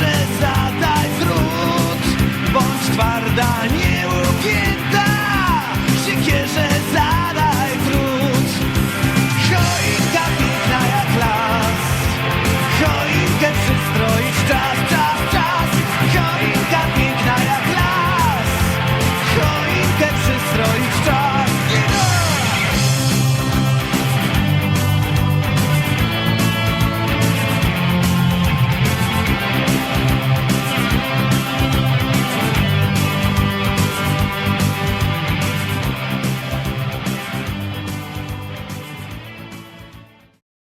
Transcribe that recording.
nieugięta, siekierze